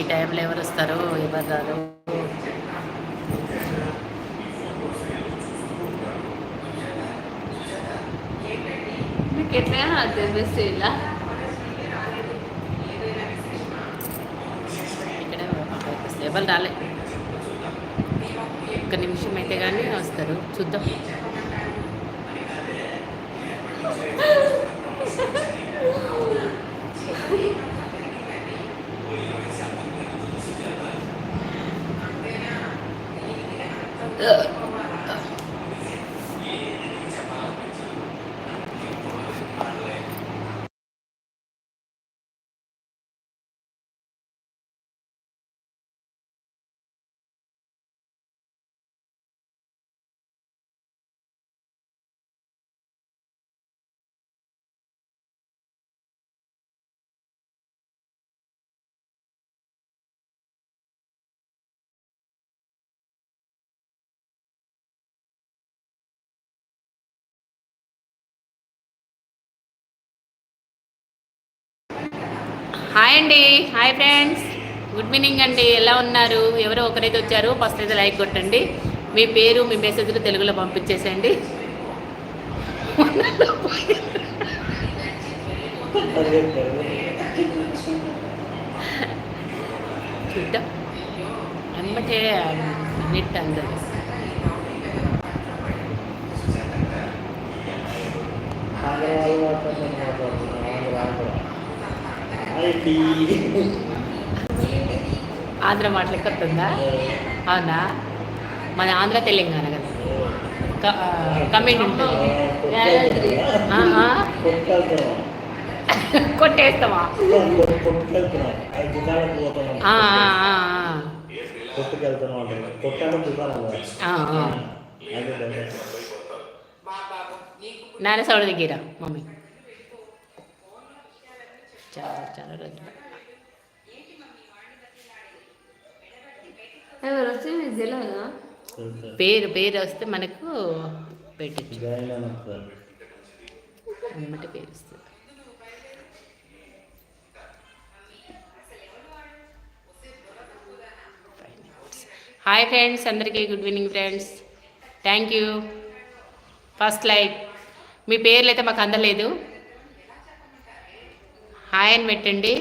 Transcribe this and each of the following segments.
ఈ టైంలో ఎవరు వస్తారో? ఎవరు రారు మీకు ఇలా. ఇక్కడ ఎవరు రాలే. ఒక్క నిమిషం అయితే కానీ వస్తారు. చూద్దాం. హాయ్ అండి హాయ్ ఫ్రెండ్స్ గుడ్ మార్నింగ్ అండి ఎలా ఉన్నారు ఎవరో ఒకరైతే వచ్చారు ఫస్ట్ అయితే లైక్ కొట్టండి మీ పేరు మీ మెసేజ్లు తెలుగులో పంపించేసేయండి చూద్దాం వెంబటే నెట్ అందరు ఆంధ్ర మాటలకి వస్తుందా అవునా? మన ఆంధ్ర తెలంగాణ కదా. కమెంట్ ఉంటుంది. కొట్టేస్తావా? ఆ, ఆ, ఆ, ఆ. కొట్టుకెళ్తున్నాం కొట్టాను దుకాణం ఆ, ఆ. నాన్న సౌడ దగ్గర మమ్మీ. చాలా చాలా రోజులు ఎవరు వచ్చి మీకు తెలియదా పేరు పేరు వస్తే మనకు పెట్టచ్చు. అన్నమాట పేరు వస్తుంది హాయ్ ఫ్రెండ్స్ అందరికీ good evening friends thank you first like మీ పేర్లు అయితే మాకు అందలేదు. హాయ్ అని పెట్టండి.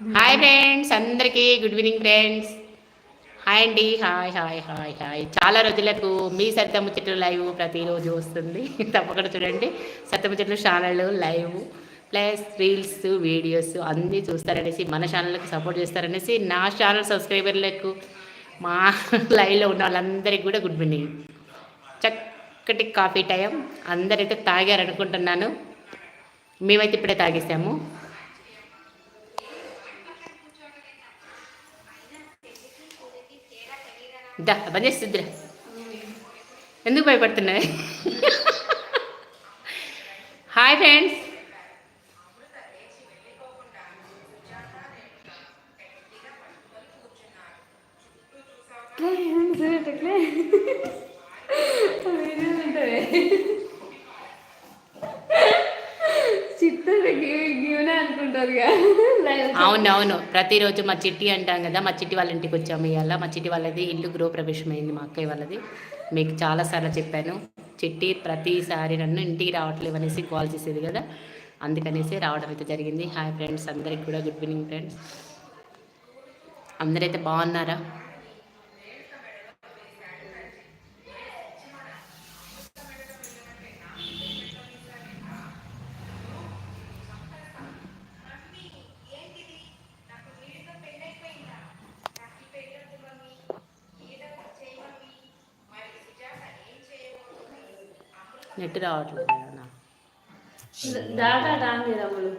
హాయ్ ఫ్రెండ్స్ అందరికీ గుడ్ ఈవినింగ్ ఫ్రెండ్స్. హాయ్ అండి హాయ్ హాయ్ హాయ్ హాయ్. చాలా రోజులకు మీ సత్యమ్మ చెట్లు లైవ్ ప్రతిరోజు వస్తుంది. తప్పకుండా చూడండి. సత్యమ్మ చెట్లు channel live plus reels videos అన్నీ చూస్తారనేసి మన ఛానల్కి సపోర్ట్ చేస్తారనేసి నా ఛానల్ సబ్స్క్రైబర్లకు మా లైవ్లో ఉన్న వాళ్ళందరికీ కూడా గుడ్ ఈవినింగ్ చక్కటి కాఫీ టైం. అందరైతే తాగారనుకుంటున్నాను మేమైతే ఇప్పుడే తాగేసాము. దా బంద్ చేస్తుందిరా ఎందుకు భయపడుతున్నాయి హాయ్ ఫ్రెండ్స్ అవును ప్రతిరోజు మా చిట్టి అంటాం కదా మా చిట్టి వాళ్ళ ఇంటికి వచ్చాము ఇవాళ మా చిట్టి వాళ్ళది ఇల్లు గృహప్రవేశం అయింది మా అక్కయ్య వాళ్ళది. మీకు చాలాసార్లు చెప్పాను చిట్టి ప్రతిసారి నన్ను ఇంటికి రావట్లేవు అనేసి కాల్ చేసేది కదా అందుకనేసి రావడం అయితే జరిగింది. హాయ్ ఫ్రెండ్స్ అందరికి కూడా గుడ్ ఈవినింగ్ ఫ్రెండ్స్. అందరైతే బాగున్నారా? నెట్ రావట్లేదు. దాకా దాని మీద అమ్ములు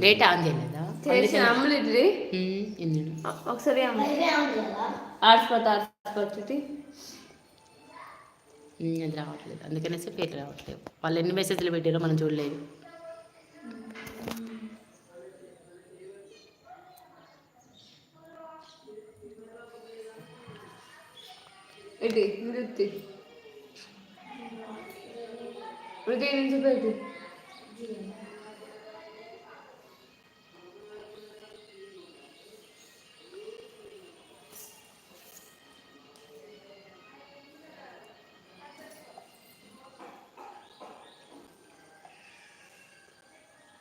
డేట్ ఆన్ చేయలేదా? చేసిన అమ్ములు ఇది? ఒకసారి హాట్స్పాట్ హాట్స్పాట్ అది రావట్లేదు. అందుకనేసి పేరు రావట్లేదు. వాళ్ళు ఎన్ని మెసేజ్లు పెట్టారో మనం చూడలేదు. ఇది నృత్తి ఉదయం నుంచి పెట్టి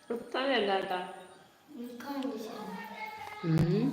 చెప్తాను వెళ్ళాక మ్మ్.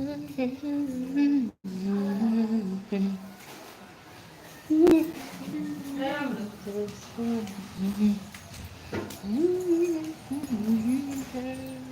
Mm-hmm.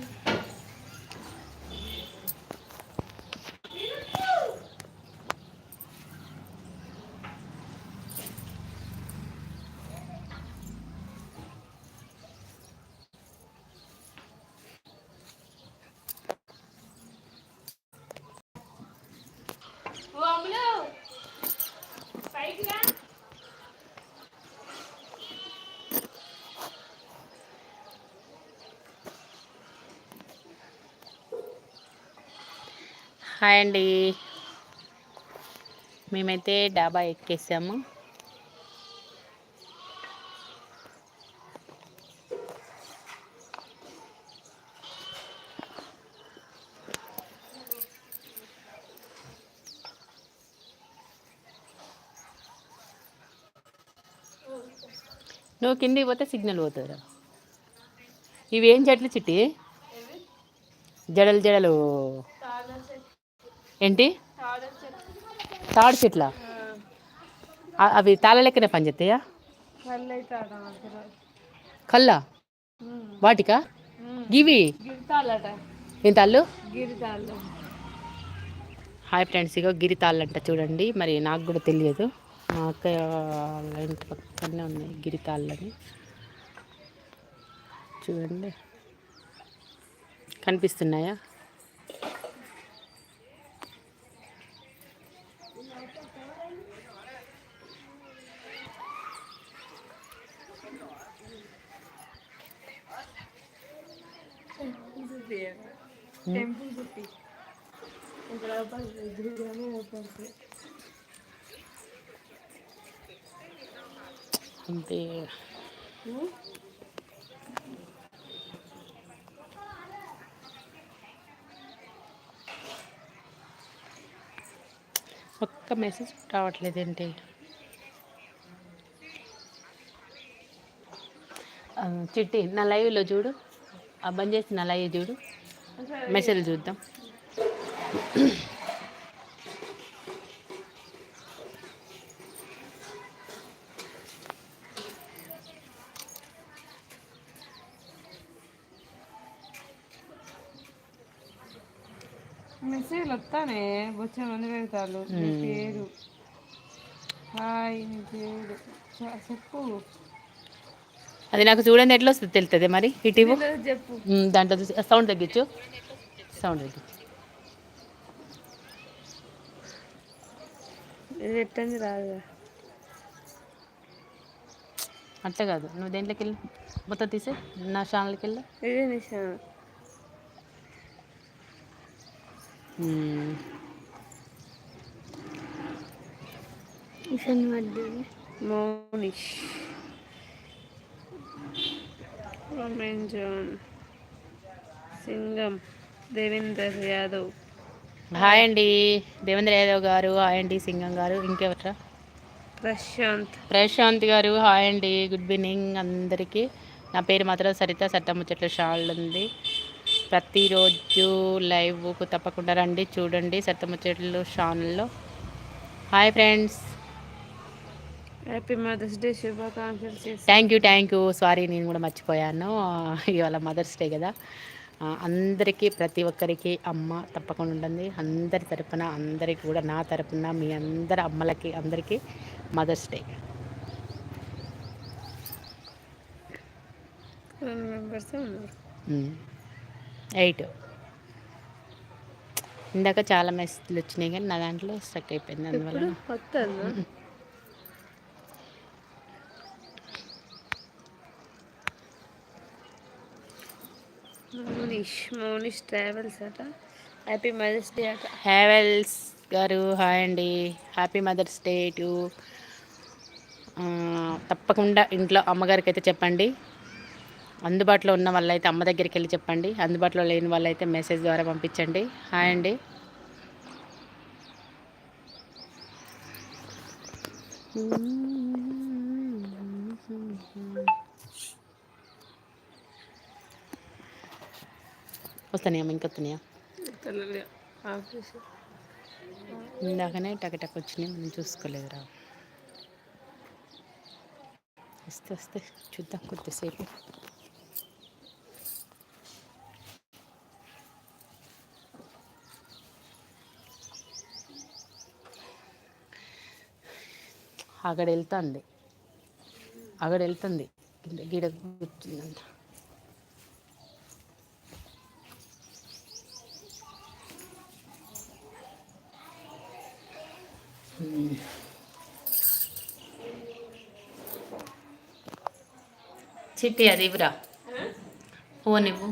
హాయ్ అండి. మేమైతే డాబా ఎక్కేసాము. నువ్వు కిందికి పోతే సిగ్నల్ పోతుందిరా. ఇవి ఏం చెట్లు చిట్టి? జడలు జడలు. ఏంటి? తాడు చెట్ల? అవి తాళ లెక్కనే పనిచేస్తాయా? కళ్ళ వాటికా? గివి? ఏం తాళ్ళు? హాయ్ ఫ్రెండ్స్ ఇగో గిరితాళ్ళు అంట చూడండి. మరి నాకు కూడా తెలియదు. మా అక్క వాళ్ళ ఇంటి పక్కనే ఉన్నాయి గిరి తాళ్ళని. చూడండి. కనిపిస్తున్నాయా? టెంపుల్ చుట్టి అంతే ఒక్క మెసేజ్ రావట్లేదు ఏంటి ఆ, చిట్టి నా లైవ్లో చూడు. ఆ బంద్ చేసి నా లైవ్ చూడు. మెసేజ్ చూద్దాం. మెసేజ్లు వస్తానే వచ్చే మంది పెడతారు నీ పేరు. హాయ్ నీ పేరు. చెప్పు. అది నాకు చూడండి ఎట్లా వస్తుంది తెలుస్తుంది మరి? ఇటు చెప్పు. దాంట్లో చూసి సౌండ్ తగ్గించు. సౌండ్ తగ్గించు. ఇది ఎట్టంది రాదు అట్లా కాదు. నువ్వు దేంట్లోకి వెళ్ళి మొత్తం తీసే నా ఛానల్కి వెళ్ళి మౌనిష్ రమేన్ జాన్ సింగం దేవేందర్ యాదవ్ హాయ్ అండి. దేవేంద్ర యాదవ్ గారు హాయ్ అండి సింగం గారు. ఇంకెవరా? ప్రశాంత్ ప్రశాంత్ గారు హాయ్ అండి. గుడ్ ఈవినింగ్ అందరికీ. నా పేరు మాత్రం సరిత సట్టముచ్చట్ల షాల్ ఉంది ప్రతిరోజు లైవ్కు తప్పకుండా రండి చూడండి సట్టముచ్చట్లు ఛానల్లో. Hi friends. Happy mother's day శుభాకాంక్షలు thank you thank you. Sorry నేను కూడా మర్చిపోయాను. ఇవాళ మదర్స్ డే కదా. అందరికీ ప్రతి ఒక్కరికి అమ్మ తప్పకుండా ఉంటుంది అందరి తరపున అందరికి కూడా నా తరపున మీ అందరి అమ్మలకి అందరికీ మదర్స్ డే మెంబర్స్ ఎయిట్. ఇందాక చాలా మెసేజ్లు వచ్చినాయి కానీ నా దాంట్లో స్టక్ అయిపోయింది అందువల్ల. మౌనిష్ మౌనిష్ ట్రావెల్స్ అట? హ్యాపీ మదర్స్ డే అట? హ్యావెల్స్ గారు హాయ్ అండి. హ్యాపీ మదర్స్ డే టు తప్పకుండా ఇంట్లో అమ్మగారికి అయితే చెప్పండి. అందుబాటులో ఉన్న వాళ్ళైతే అమ్మ దగ్గరికి వెళ్ళి చెప్పండి. అందుబాటులో లేని వాళ్ళైతే మెసేజ్ ద్వారా పంపించండి. హాయ్ అండి. వస్తున్నాయా ఇంకా వస్తున్నాయా ఇందాకనే టక్ టక్ వచ్చినాయి. మనం చూసుకోలేదురా. వస్తే వస్తే చూద్దాం కొద్దిసేపు. అక్కడ వెళ్తుంది అక్కడ వెళ్తుంది గిడ గిడ కూర్చుందంట చిట్టి అది ఇవ్వరా. ఫోన్ ఇవ్వు.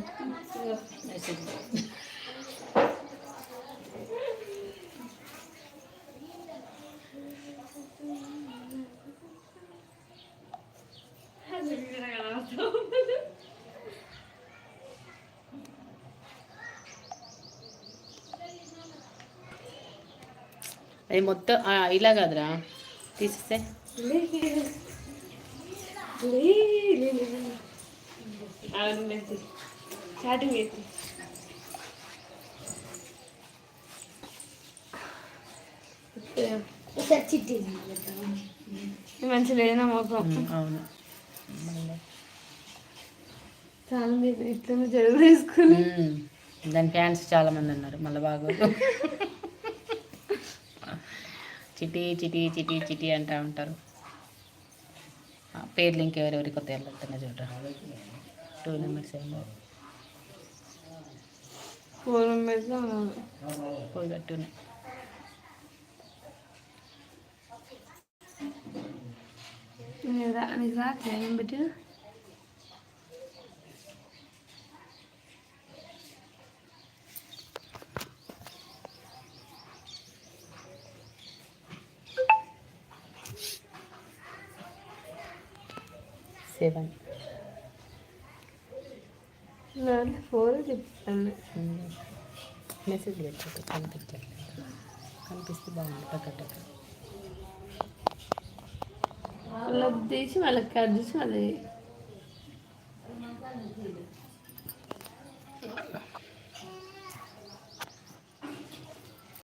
అది మొత్తం ఇలా కాదురా. తీసేస్తే. మంచి లేనా మొత్తం అవును. చాలా ఇట్లనే జరుగు తీసుకుని. దాని ఫ్యాన్స్ చాలా మంది ఉన్నారు మళ్ళీ బాగా చిటి చిటి చిటి చిటి అంటూ ఉంటారు. పేర్లు ఇంకెవరెవరి కొత్త వెళ్ళొస్తున్నా చూడరా? టూ నెంబర్స్ ఏమో. ఫోర్ మెంబర్స్ ఉన్నాను పోయి కట్టునే నీకు రా నీకు రాట్లే ఏం పెట్టి సెవెన్ ఫోర్ చెప్తాను మెసేజ్ పెట్టు కనిపించట్లేదు. కనిపిస్తే బాగుంది మళ్ళీ తీసి మళ్ళీ కట్ చేసి మళ్ళీ